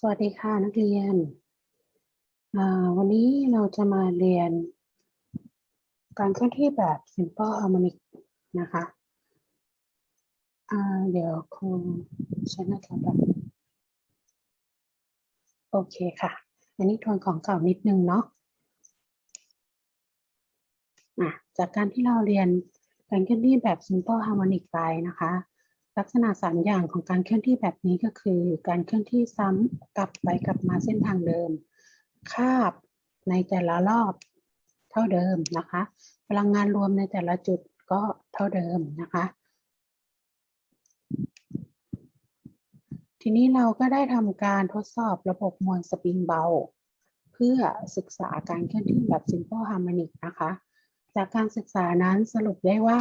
สวัสดีค่ะนักเรียน วันนี้เราจะมาเรียน การเคลื่อนที่แบบ simple harmonic นะคะ เดี๋ยวครูใช้หน้าจอแบบโอเคค่ะ อันนี้ทวนของเก่านิดนึงเนาะะจากการที่เราเรียนการเคลื่อนที่แบบ simple harmonic ไปนะคะ ลักษณะสามอย่างของการเคลื่อนที่แบบนี้ก็คือ การเคลื่อนที่ซ้ำกลับไปกลับมาเส้นทางเดิม คาบในแต่ละรอบเท่าเดิมนะคะ พลังงานรวมในแต่ละจุดก็เท่าเดิมนะคะ ทีนี้เราก็ได้ทำการทดสอบระบบมวลสปริงเบา เพื่อศึกษาการเคลื่อนที่แบบ simple harmonic นะคะ จากการศึกษานั้นสรุปได้ว่า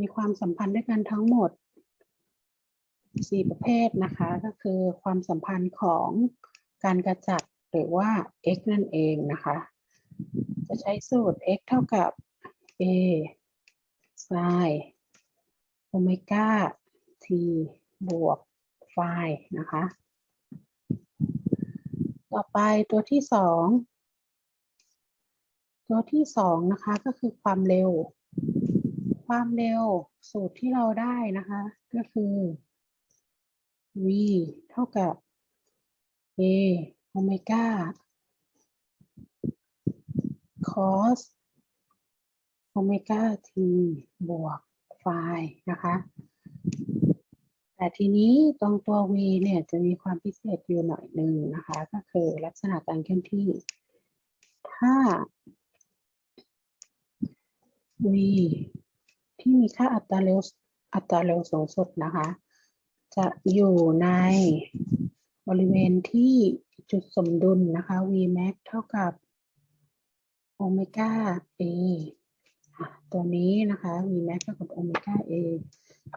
มีความสัมพันธ์ด้วยกันทั้งหมด 4 ประเภทนะคะ ก็คือความสัมพันธ์ของการกระจัดหรือว่า x นั่นเองนะคะ จะใช้สูตร x เท่ากับ a sin โอเมก้า t บวก phi นะคะ ต่อไปตัวที่สอง ตัวที่สองนะคะก็คือความเร็ว ความเร็วสูตรที่เราได้นะคะ ก็คือ v เท่ากับ a โอเมก้า cos โอเมก้า t บวก phi นะคะ แต่ทีนี้ตรงตัว v เนี่ยจะมีความพิเศษอยู่หน่อยหนึ่งนะคะ ก็คือลักษณะการเคลื่อนที่ ถ้า v ที่มีค่าอัตราเร็วอัตราเร็วสูงสุดนะคะ จะอยู่ในบริเวณที่จุดสมดุลนะคะ v max เท่ากับโอเมก้า a ตัวนี้นะคะ v max เท่ากับโอเมก้า a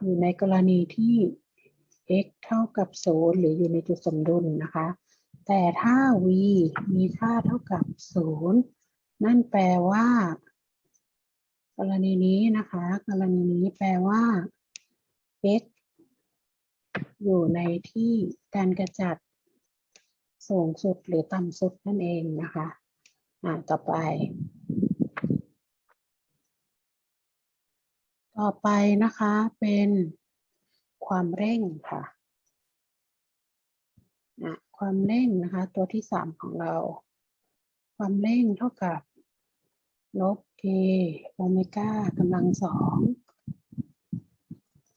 อยู่ในกรณีที่ x เท่ากับศูนย์หรืออยู่ในจุดสมดุลนะคะ แต่ถ้า v มีค่าเท่ากับศูนย์นั่นแปลว่า กรณีนี้นะคะ กรณีนี้แปลว่า x อยู่ในที่การกระจัดสูงสุดหรือต่ำสุดนั่นเองนะคะอ่าต่อไป ต่อไปนะคะเป็นความเร่งค่ะอะความเร่งนะคะ ตัวที่สามของเรา ความเร่งเท่ากับ ลบ k โอเมก้ากำลังสอง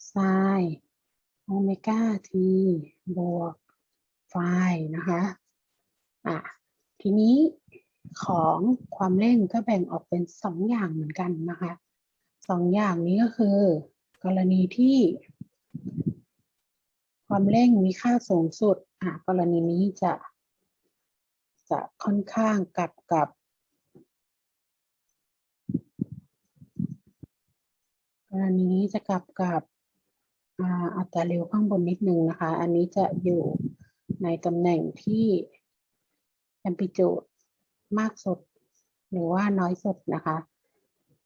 ไซน์โอเมก้า t บวกไฟนะคะอะทีนี้ของความเร่งก็แบ่งออกเป็นสองอย่างเหมือนกันนะคะสองอย่างนี้ก็คือ กรณีที่ ความเร่งมีค่าสูงสุดอะกรณีนี้จะ จะค่อนข้างกับกับ กรณีนี้จะกลับกับอัตราเร็วข้างบนนิดนึงนะคะ อันนี้จะอยู่ในตำแหน่งที่ amplitude มากสุด หรือว่าน้อยสุดนะคะ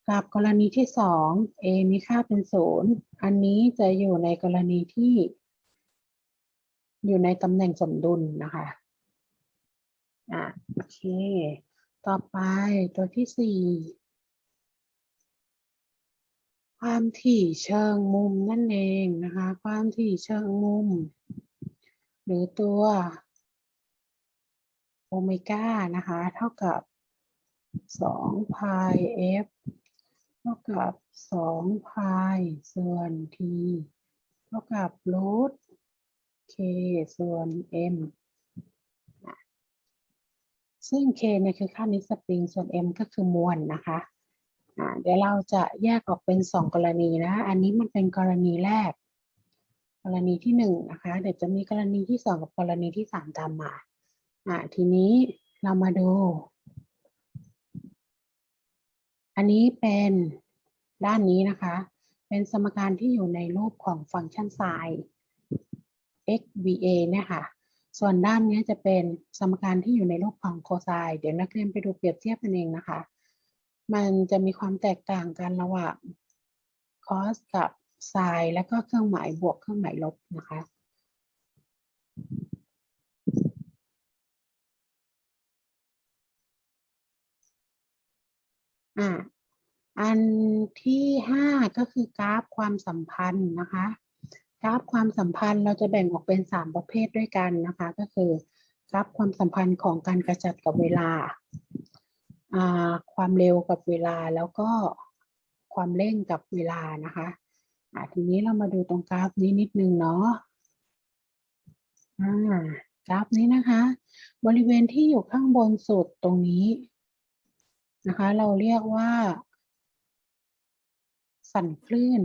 กับกรณีที่สอง a มีค่าเป็นศูนย์อันนี้จะอยู่ในกรณีที่ อยู่ในตำแหน่งสมดุลนะคะอะโอเค ต่อไปตัวที่สี่ ความถี่เชิงมุมนั่นเองนะคะ ความถี่เชิงมุม หรือตัวโอเมก้านะคะ เท่ากับ2 pi f เท่ากับ2 pi ส่วน t เท่ากับ root k ส่วน m ซึ่ง k เนี่ยคือค่านิสปริง ส่วน m ก็คือมวลนะคะ เดี๋ยวเราจะแยกออกเป็น2กรณีนะ อันนี้มันเป็นกรณีแรก กรณีที่1นะคะ เดี๋ยวจะมีกรณีที่2กับกรณีที่3ตามมาอ่าทีนี้เรามาดู อันนี้เป็นด้านนี้นะคะ เป็นสมการที่อยู่ในรูปของฟังก์ชันไซน์ x v a เนี่ยค่ะ ส่วนด้านนี้จะเป็นสมการที่อยู่ในรูปของโคไซน์ เดี๋ยวนักเรียนไปดูเปรียบเทียบกันเองนะคะ มันจะมีความแตกต่างกันระหว่าง cos กับ sin และก็เครื่องหมายบวกเครื่องหมายลบนะคะ อ่าอันที่ห้าก็คือกราฟความสัมพันธ์นะคะ กราฟความสัมพันธ์เราจะแบ่งออกเป็นสามประเภทด้วยกันนะคะ ก็คือกราฟความสัมพันธ์ของการกระจัดกับเวลา ความเร็วกับเวลาแล้วก็ความเร่งกับเวลานะคะทีนี้เรามาดูตรงกราฟนี้นิดนึงเนาะกราฟนี้นะคะ บริเวณที่อยู่ข้างบนสุดตรงนี้นะคะ เราเรียกว่า สั่นคลื่น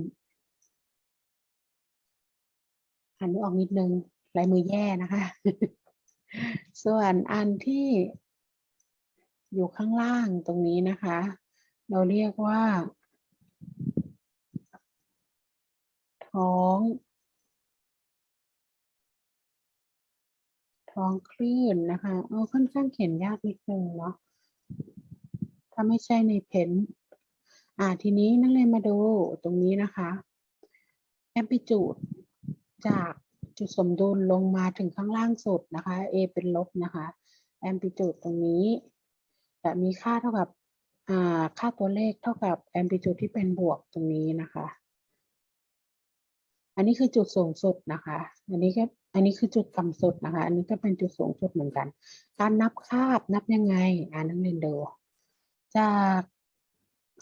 อ่านออกนิดนึงลายมือแย่นะคะ ส่วนอันที่ อยู่ข้างล่างตรงนี้นะคะ เราเรียกว่า ท้อง ท้องคลื่นนะคะเออค่อนข้างเขียนยากนิดนึงเนาะถ้าไม่ใช่ในเพนอ่าทีนี้นักเรียนมาดูตรงนี้นะคะแอมพลิจูดจากจุดสมดุลลงมาถึงข้างล่างสุดนะคะ A เป็นลบนะคะแอมพลิจูดตรงนี้ จะมีค่าเท่ากับค่าตัวเลขเท่ากับแอมพลิจูดที่เป็นบวกตรงนี้นะคะ อันนี้คือจุดสูงสุดนะคะ อันนี้ก็อันนี้คือจุดต่ำสุดนะคะ อันนี้ก็เป็นจุดสูงสุดเหมือนกัน การนับคาบนับยังไงอ่านักเรียนดูจาก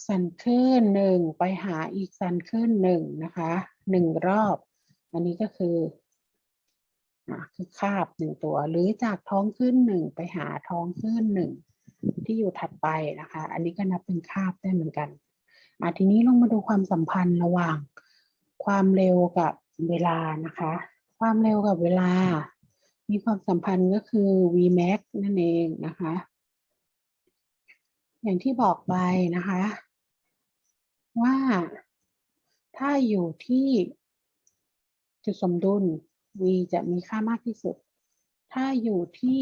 สันคลื่นหนึ่งไปหาอีกสันคลื่นหนึ่งนะคะหนึ่งรอบ อันนี้ก็คือคือคาบหนึ่งตัว หรือจากท้องคลื่นหนึ่งไปหาท้องคลื่นหนึ่ง ที่อยู่ถัดไปนะคะ อันนี้ก็นับเป็นคาบได้เหมือนกันอาทีนี้ลงมาดูความสัมพันธ์ระหว่าง ความเร็วกับเวลานะคะ ความเร็วกับเวลา มีความสัมพันธ์ก็คือ Vmax นั่นเองนะคะ อย่างที่บอกไปนะคะ ว่าถ้าอยู่ที่จุดสมดุล v จะมีค่ามากที่สุด ถ้าอยู่ที่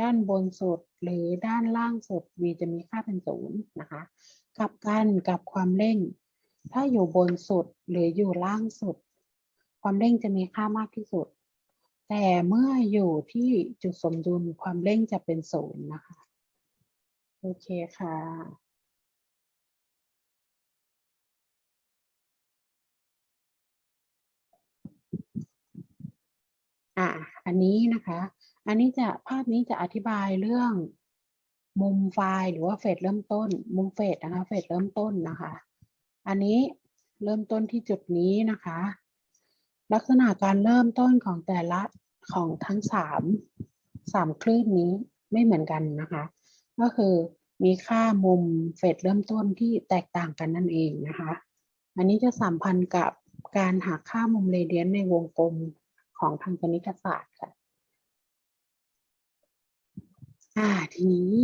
ด้านบนสุด หรือด้านล่างสุด v จะมีค่าเป็นศูนย์นะคะกับกันกับความเร่ง ถ้าอยู่บนสุดหรืออยู่ล่างสุด ความเร่งจะมีค่ามากที่สุด แต่เมื่ออยู่ที่จุดสมดุลความเร่งจะเป็นศูนย์นะคะโอเคค่ะอ่าอันนี้นะคะ อันนี้จะภาพนี้จะอธิบายเรื่องมุมไฟล์หรือว่าเฟสเริ่มต้น มุมเฟสนะคะเฟสเริ่มต้นนะคะ อันนี้เริ่มต้นที่จุดนี้นะคะ ลักษณะการเริ่มต้นของแต่ละของทั้งสามสามคลื่นนี้ไม่เหมือนกันนะคะ ก็คือมีค่ามุมเฟสเริ่มต้นที่แตกต่างกันนั่นเองนะคะ อันนี้จะสัมพันธ์กับการหาค่ามุมเรเดียนในวงกลมของทางคณิตศาสตร์ค่ะ อ่าทีนี้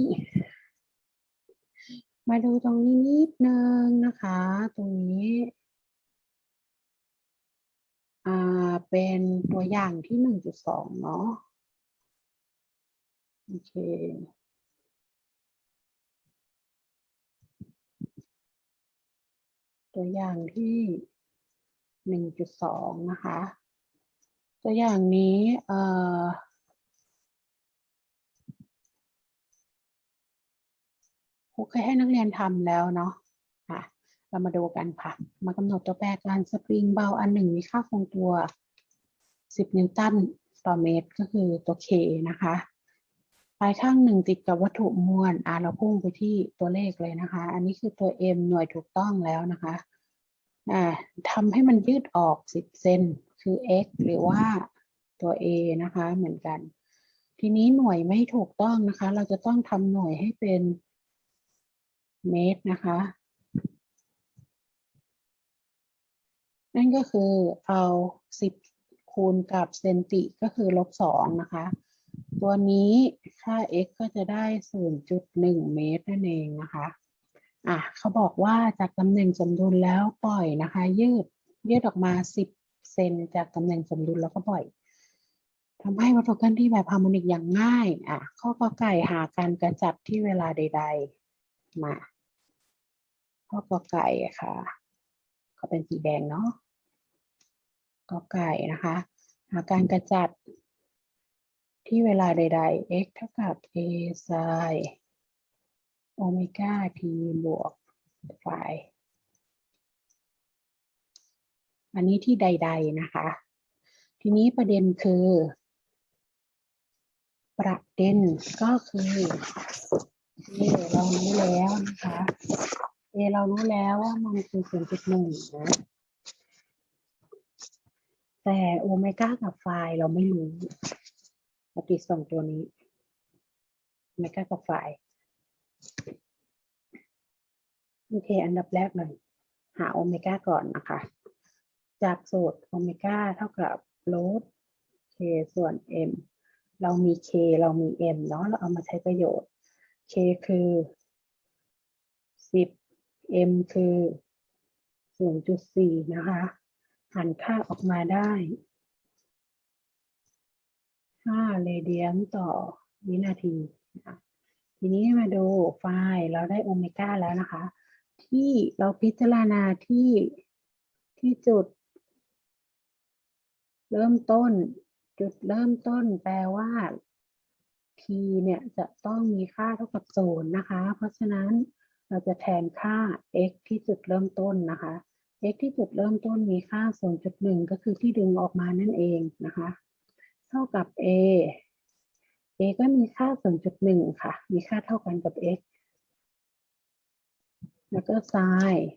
มาดูตรงนี้นิดนึงนะคะ ตรงนี้อ่าเป็นตัวอย่างที่หนึ่งจุดสองเนาะโอเคตัวอย่างที่หนึ่งจุดสองนะคะ ตัวอย่างนี้เอ่อ ครูเคยให้นักเรียนทำแล้วเนาะค่ะเรามาดูกันค่ะ มากำหนดตัวแปรการสปริงเบาอันหนึ่งมีค่าคงตัว 10 นิวตันต่อเมตรก็คือตัว K นะคะปลายข้างหนึ่งติดกับวัตถุมวลอ่าเราพุ่งไปที่ตัวเลขเลยนะคะ อันนี้คือตัว M หน่วยถูกต้องแล้วนะคะอ่าทำให้มันยืดออก 10 เซนคือ x หรือว่าตัว a นะคะเหมือนกัน ทีนี้หน่วยไม่ถูกต้องนะคะ เราจะต้องทำหน่วยให้เป็น เมตรนะคะ นั่นก็คือเอา10คูณกับเซนติก็คือลบ2นะคะ ตัวนี้ค่า x ก็จะได้ 0.1 เมตรนั่นเองนะคะ อะเขาบอกว่าจากตำแหน่งสมดุลแล้วปล่อยนะคะ ยืดยืดออกมา 10 เซนจากตำแหน่งสมดุลแล้วก็ปล่อยทำให้วัตถุเคลื่อนที่แบบฮาร์โมนิกอย่างง่าย อะ ข้อกอไก่หาการกระจัดที่เวลาใด ๆ มา ข้อกอไก่ค่ะ ก็เป็นสีแดงเนาะกอไก่นะคะหาการกระจัดที่เวลาใดๆ x เท่ากับ a sin โอเมก้าทีบวกไฟอันนี้ที่ใด ๆนะคะ ทีนี้ประเด็นคือ ประเด็นก็คือเอเรารู้แล้วนะคะ เอเรารู้แล้วว่ามันคือส่วนจุดหนึ่งนะแต่โอเมก้ากับไฟเราไม่รู้ปฏิสองตัวนี้โอเมก้ากับไฟโอเค อันดับแรกเลยหาโอเมก้าก่อนนะคะ จากสูตรโอเมก้าเท่ากับลด k ส่วน m เรามี k เรามี m เนาะเราเอามาใช้ประโยชน์ k คือ 10 m คือ 0.4 นะคะหันค่าออกมาได้ 5 เรเดียนต่อวินาทีนะคะทีนี้มาดูไฟล์เราได้โอเมก้าแล้วนะคะ ที่เราพิจารณาที่ที่จุด เริ่มต้น จุดเริ่มต้นแปลว่า t เนี่ยจะต้องมีค่าเท่ากับศูนย์นะคะ เพราะฉะนั้น เราจะแทนค่า x ที่จุดเริ่มต้นนะคะ x ที่จุดเริ่มต้นมีค่า 0.1 ก็คือที่ดึงออกมานั่นเองนะคะ เท่ากับ a a ก็มีค่า 0.1 ค่ะ มีค่าเท่ากันกับ x แล้วก็ไซน์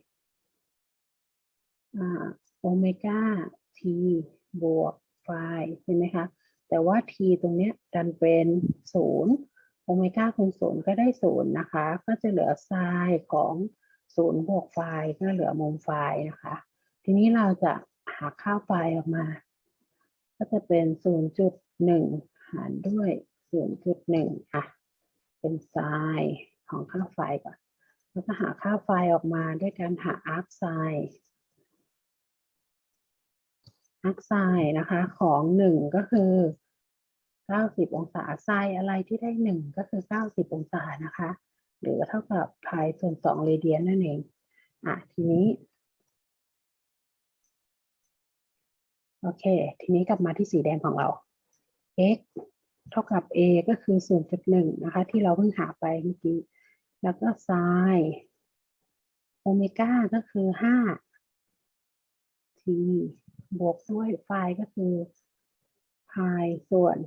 โอเมก้า t บวกไฟใช่ไหมคะ แต่ว่า t ตรงเนี้ยดันเป็นศูนย์ โอเมก้าคูณศูนย์ก็ได้ศูนย์นะคะ ก็จะเหลือไซน์ของศูนย์บวกไฟก็เหลือมุมไฟนะคะ ทีนี้เราจะหาค่าไฟออกมา ก็จะเป็น0.1หนึ่งหารด้วย0.1อะ เป็นไซน์ของค่าไฟก่อนแล้วก็หาค่าไฟออกมาด้วยการหาอาร์คไซน์อาร์คไซน์นะคะของหนึ่งก็คือ 90 องศาไซน์อะไรที่ได้หนึ่งก็คือ 90 องศานะคะ หรือเท่ากับพายส่วนสองเรเดียนนั่นเองอะทีนี้โอเค ทีนี้กลับมาที่สีแดงของเรา x เท่ากับ a ก็คือ 0.1 นะคะ ที่เราเพิ่งหาไปเมื่อกี้ แล้วก็ไซน์โอเมก้าก็คือ 5 t บวกด้วยไฟก็คือพายส่วน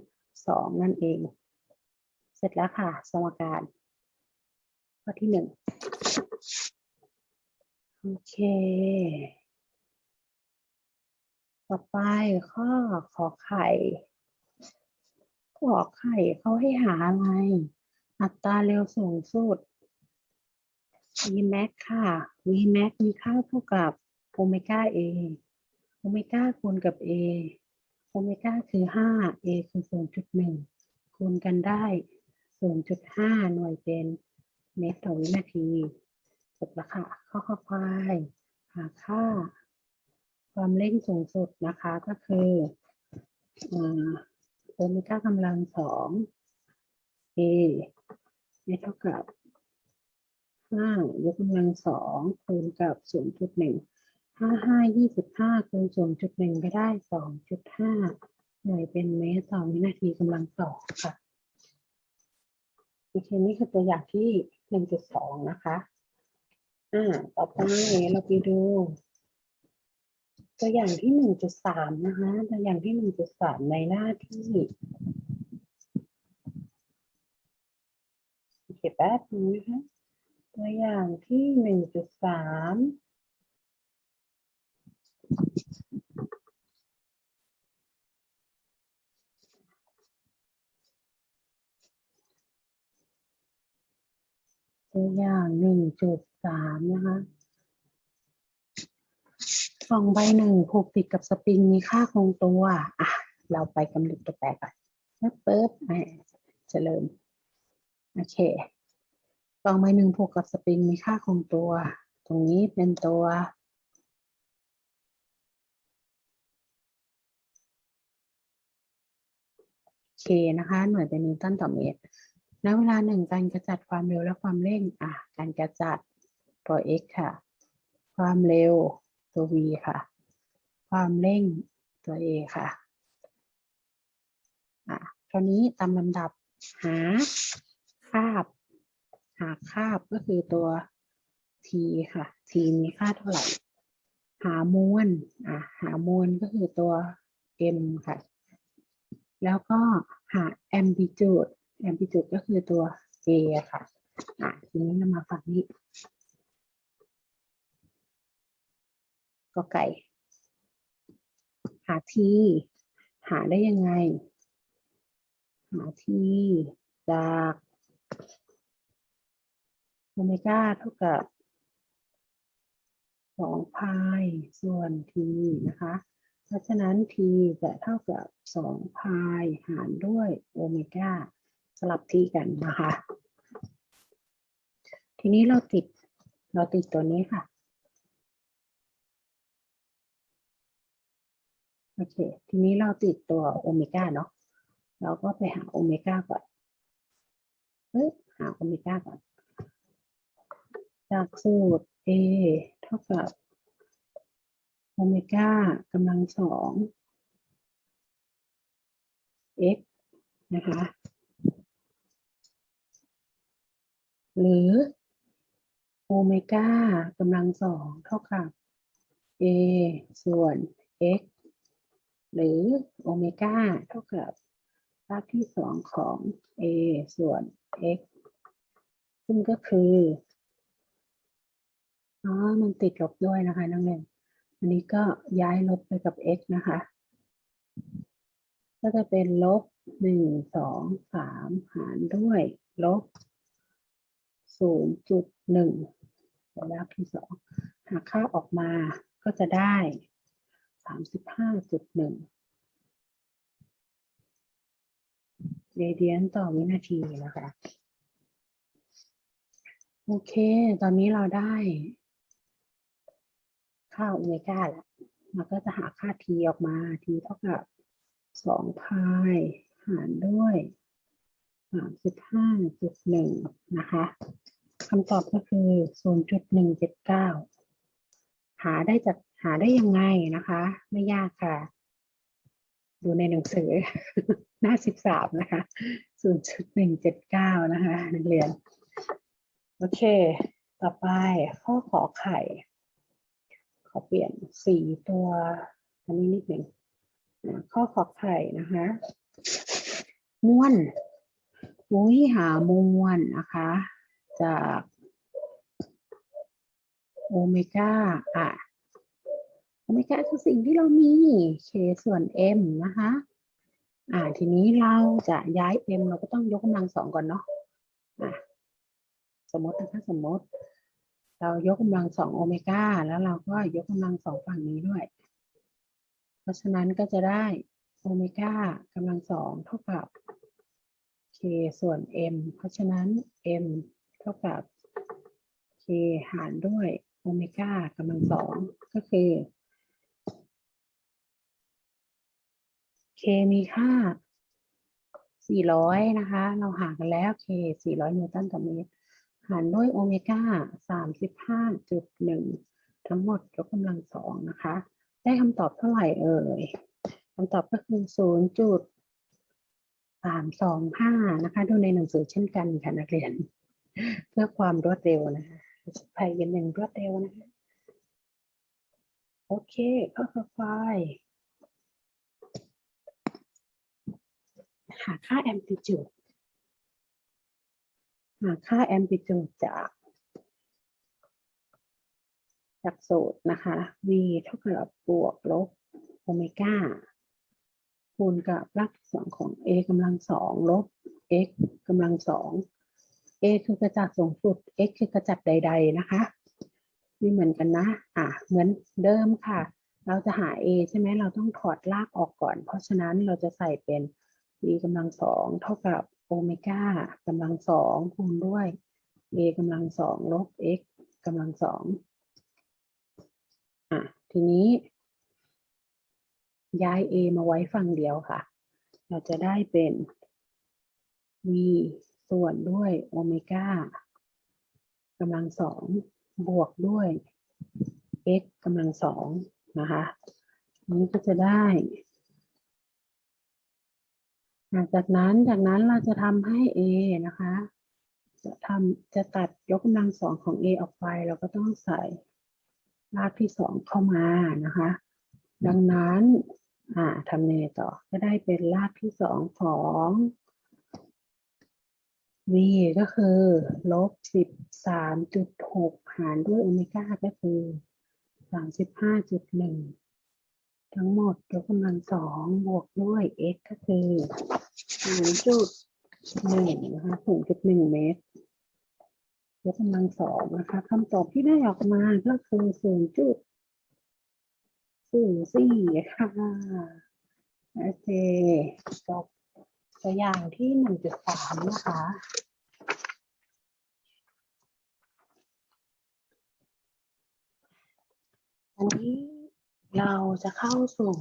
2นั่นเอง เสร็จแล้วค่ะ สมการข้อที่1โอเค ต่อไปข้อขอไข่ขอไข่เขาให้หาอะไร อัตราเร็วสูงสุด Vmax ค่ะ Vmax มีค่าเท่ากับโอเมก้า A โอเมก้าคูณกับ A โอเมก้าคือ 5 A คือ 0.1 คูณกันได้ 0.5 หน่วยเป็นเมตรต่อวินาทีจบล้วค่ะ ข้อข้อควายหาค่า ความเร่งสูงสุดนะคะก็คือโอเมก้ากำลังสอง A เท่ากับ5ยกกำลังสองคูณกับ 0.1 ถ้าห้ายี่สิบห้าคูณศูนย์จุดหนึ่งไปได้สองจุดห้าหน่วยเป็นเมตรต่อวินาทีกำลังสองค่ะโอเคนี่คือตัวอย่างที่หนึ่งจุดสองนะคะ อ่า ต่อไปเราไปดู ตัวอย่างที่หนึ่งจุดสามนะคะ ตัวอย่างที่หนึ่งจุดสามในหน้าที่เก็บแป๊บนึงนะคะ ตัวอย่างที่หนึ่งจุดสาม ตัวอย่าง1.3นะคะกล่องใบหนึ่งผูกติดกับสปริงมีค่าคงตัว อะ เราไปกำหนดตัวแปรก่อนปึ๊บปึ๊บแหมเจริญโอเคกล่องใบหนึ่งผูกกับสปริงมีค่าคงตัว ตรงนี้เป็นตัว K นะคะ หน่วยเป็นนิวตันต่อเมตรณเวลาหนึ่งการกระจัดความเร็วและความเร่งอะการกระจัดตัว x ค่ะ ความเร็วตัว v ค่ะ ความเร่งตัว a ค่ะอะคราวนี้ตามลำดับหาคาบ หาคาบก็คือตัว t ค่ะ t มีค่าเท่าไหร่ หามวลอะหามวลก็คือตัว m ค่ะ แล้วก็หา amplitude amplitude ก็คือตัว a ค่ะอะ ทีนี้เรามาฝั่งนี้ก็ไก่ หา t หาได้ยังไง หา t จากโอเมก้าเท่ากับสองพายส่วน t นะคะ เพราะฉะนั้น t จะเท่ากับสองพายหารด้วยโอเมก้าสลับที่กันนะคะ ทีนี้เราติดเราติดตัวนี้ค่ะ โอเค ทีนี้เราติดตัวโอเมก้าเนาะ เราก็ไปหาโอเมก้าก่อนเฮ้ยหาโอเมก้าก่อน จากสูตร A เท่ากับ โอเมก้ากำลังสอง x นะคะ หรือโอเมก้ากำลังสองเท่ากับ a ส่วน x หรือโอเมก้าเท่ากับรากที่สองของ a ส่วน x ซึ่งก็คือ อ๋อ มันติดลบด้วยนะคะนักเรียน อันนี้ก็ย้ายลบไปกับ x นะคะ ก็จะเป็นลบหนึ่งสองสามหารด้วยลบศูนย์จุดหนึ่งระดับที่สองหากค่าออกมาก็จะได้สามสิบห้าจุดหนึ่งเรเดียนต่อวินาทีนะคะ โอเค ตอนนี้เราได้ ค่าโอเมก้าแล้วเราก็จะหาค่า t ออกมา t เท่ากับสองพายหารด้วยสามสิบห้าจุดหนึ่งนะคะคำตอบก็คือศูนย์จุดหนึ่งเจ็ดเก้าหาได้จากหาได้ยังไงนะคะ ไม่ยากค่ะ ดูในหนังสือ หน้าสิบสามนะคะศูนย์จุดหนึ่งเจ็ดเก้านะคะ นักเรียน โอเค ต่อไปข้อขอไข่ อเปลี่ยนสีตัวอันนี้นิดหนึ่งข้อขอไข่นะคะม้วนมุ้ยหามวลนะคะ จากโอเมก้าอะโอเมก้าคือสิ่งที่เรามี k ส่วน m นะคะ อ่าทีนี้เราจะย้าย m เราก็ต้องยกกำลังสองก่อนเนาะอะสมมตินะคะสมมติ เรายกกำลังสองโอเมก้าแล้วเราก็ยกกำลังสองฝั่งนี้ด้วย เพราะฉะนั้นก็จะได้โอเมก้ากำลังสองเท่ากับ k ส่วน m เพราะฉะนั้น m เท่ากับ k หารด้วยโอเมก้ากำลังสองก็คือ k มีค่า 400 นะคะ เราหากันแล้ว k 400 นิวตันต่อเมตร หารด้วยโอเมก้า35.1ทั้งหมดยกกำลังสองนะคะ ได้คำตอบเท่าไหร่เอ่ยคำตอบก็คือ0.325นะคะ ดูในหนังสือเช่นกันค่ะนักเรียน เพื่อความรวดเร็วนะคะภัยกันหนึ่งรวดเร็วนะคะ โอเคข้อต่อไปหาค่า amplitude หาค่า amplitude จาก จากสูตรนะคะ v เท่ากับบวกลบโอเมก้าคูณกับรากที่สองของ a กำลังสองลบ x กำลังสอง a คือกระจัดสูงสุด x คือกระจัดใด ๆ นะคะไม่เหมือนกันนะ อะ เหมือนเดิมค่ะ เราจะหา a ใช่ไหม เราต้องถอดรากออกก่อน เพราะฉะนั้นเราจะใส่เป็น v กำลังสองเท่ากับ โอเมก้ากำลังสองคูณด้วย a กำลังสองลบ x กำลังสองอะทีนี้ ย้าย a มาไว้ฝั่งเดียวค่ะ เราจะได้เป็น v ส่วนด้วยโอเมก้ากำลังสองบวกด้วย x กำลังสองนะคะนี้ก็จะได้ จากนั้นจากนั้นเราจะทำให้ a นะคะ จะทำจะตัดยกกำลังสองของ a ออกไป เราก็ต้องใส่รากที่สองเข้ามานะคะ ดังนั้นอ่าทำยังไงต่อก็ได้เป็นรากที่สองของ v ก็คือลบสิบสามจุดหกหารด้วยโอเมก้าก็คือสามสิบห้าจุดหนึ่งทั้งหมดยกกำลังสองบวกด้วย x ก็คือ ศูนย์จุดหนึ่งนะคะศูนย์จุดหนึ่งเมตรยกกำลังสองนะคะคำตอบที่ได้ออกมาก็คือศูนย์จุดศูนย์สี่ค่ะโอเคจบตัวอย่างที่หนึ่งจุดสามนะคะอันนี้เราจะเข้าสู่